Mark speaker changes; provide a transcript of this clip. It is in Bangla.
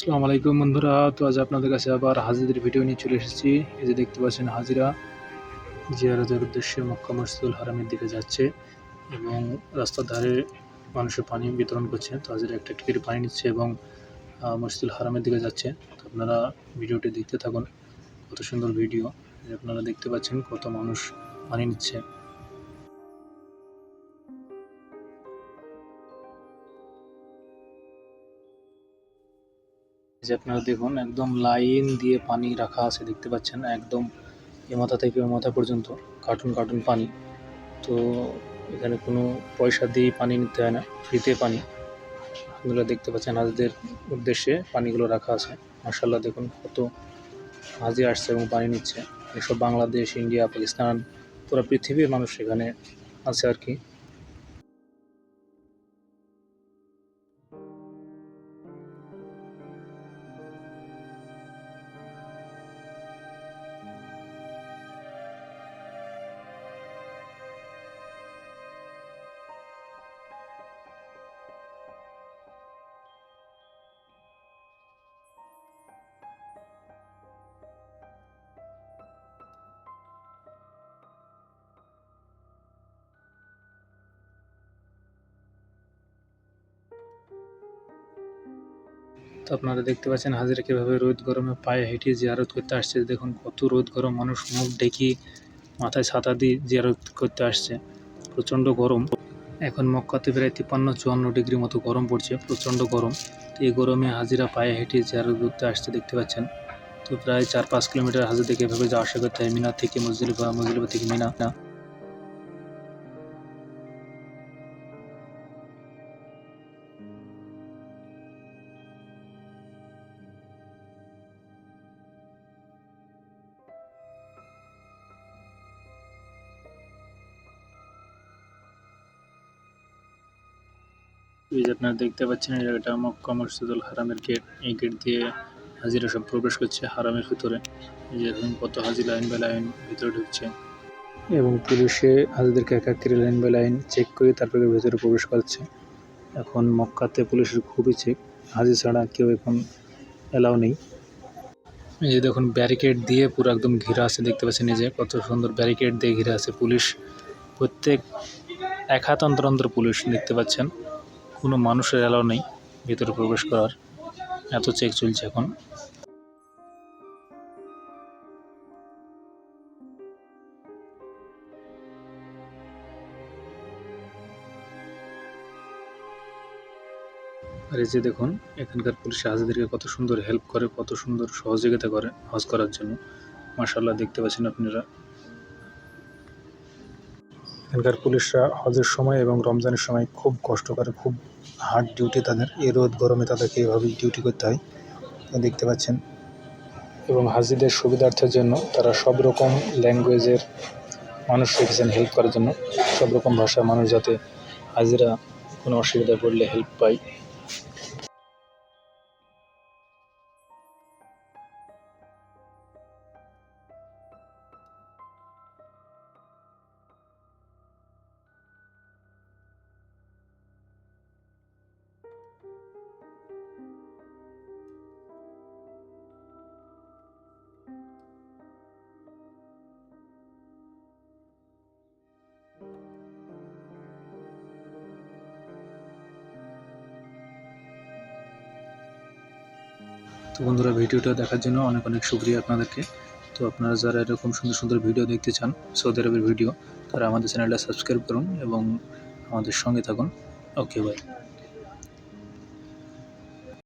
Speaker 1: আসসালামু আলাইকুম বন্ধুরা। তো আজ আপনাদের কাছে আবার হাজিদের ভিডিও নিয়ে চলে এসেছি। এই যে দেখতে পাচ্ছেন হাজিরা, জিয়ারতের উদ্দেশ্যে মক্কা মসজিদুল হারামের দিকে যাচ্ছে এবং রাস্তার ধারে মানুষের পানি বিতরণ করছে। তো হাজিরা একটা করে পানি নিচ্ছে এবং মসজিদুল হারামের দিকে যাচ্ছে। তো আপনারা ভিডিওটি দেখতে থাকুন। কত সুন্দর ভিডিও আপনারা দেখতে পাচ্ছেন কত মানুষ পানি নিচ্ছে। যে আপনারা দেখুন, একদম লাইন দিয়ে পানি রাখা আছে, দেখতে পাচ্ছেন, একদম এ মাথা থেকে ও মাথা পর্যন্ত, কার্টুন কার্টুন পানি। তো এখানে কোনো পয়সা দিয়ে পানি নিতে হয় না, ফ্রিতে পানি। আপনারা দেখতে পাচ্ছেন, হাজিদের উদ্দেশ্যে পানিগুলো রাখা আছে। মার্শাল্লাহ দেখুন কত হাজি আসছে এবং পানি নিচ্ছে। এসব বাংলাদেশ, ইন্ডিয়া, পাকিস্তান, পুরো পৃথিবীর মানুষ এখানে আছে আর কি। আপনারা দেখতে পাচ্ছেন হাজিরা কীভাবে রোদ গরমে পায়ে হেঁটে জিয়ারত করতে আসছে। দেখুন কত রোদ গরম, মানুষ মুখ ডেকে মাথায় ছাতা দিয়ে জিয়ারত করতে আসছে। প্রচণ্ড গরম। এখন মক্কাতে প্রায় তিপ্পান্ন, চুয়ান্ন ডিগ্রি মতো গরম পড়ছে, প্রচণ্ড গরম। তো এই গরমে হাজিরা পায়ে হেঁটে জিয়ারত করতে আসছে দেখতে পাচ্ছেন। তো প্রায় চার পাঁচ কিলোমিটার হাজির থেকে এভাবে যাওয়া আসা করতে হয়, মিনা থেকে মজলিফা মজলিফা থেকে মিনা। এই যে আপনারা দেখতে পাচ্ছেন এই জায়গাটা, মক্কা মসজিদুল হারামের গেট এই গেট দিয়ে হাজিরা সব প্রবেশ করছে হারামের ভিতরে। এই যে দেখুন কত হাজি লাইন বাই লাইন ভিতরে ঢুকছে। এবং পুলিশে হাজিদেরকে এক এক লাইন বাই লাইন চেক করে তারপরে ভিতরে প্রবেশ করছে। এখন মক্কাতে পুলিশের খুবই চেক হাজি ছাড়া কেউ এখন এলাও নেই। এই যে দেখুন ব্যারিকেড দিয়ে পুরো একদম ঘিরা আছে, দেখতে পাচ্ছেন যে কত সুন্দর ব্যারিকেড দিয়ে ঘিরা আছে পুলিশ। প্রত্যেক এক হাত অন্তর অন্তর পুলিশ দেখতে পাচ্ছেন। কোনো মানুষের অ্যালাউ নেই ভিতরে প্রবেশ করার। এত চেক চলছে এখন। আর এই যে দেখুন, এখানকার পুলিশ হাজিদেরকে কত সুন্দর হেল্প করে, কত সুন্দর সহযোগিতা করে হজ করার জন্য। মার্শাল্লাহ দেখতে পাচ্ছেন আপনারা। এখানকার পুলিশরা হজের সময় এবং রমজানের সময় খুব কষ্ট করে, খুব হার্ড ডিউটি তাদের। এই রোদ গরমে তাদেরকে এভাবেই ডিউটি করতে হয়। দেখতে পাচ্ছেন। এবং হাজিদের সুবিধার্থের জন্য তারা সব রকম ল্যাঙ্গুয়েজের মানুষ রেখেছেন হেল্প করার জন্য। সব রকম ভাষার মানুষ যাতে হাজিরা কোনো অসুবিধায় পড়লে হেল্প পায়। তো বন্ধুরা, ভিডিওটা দেখার জন্য অনেক অনেক শুক্রিয়া আপনাদেরকে। তো আপনারা যারা এরকম সুন্দর সুন্দর ভিডিও দেখতে চান সৌদি আরবের ভিডিও, তারা আমাদের চ্যানেলটা সাবস্ক্রাইব করুন এবং আমাদের সঙ্গে থাকুন। Okay bye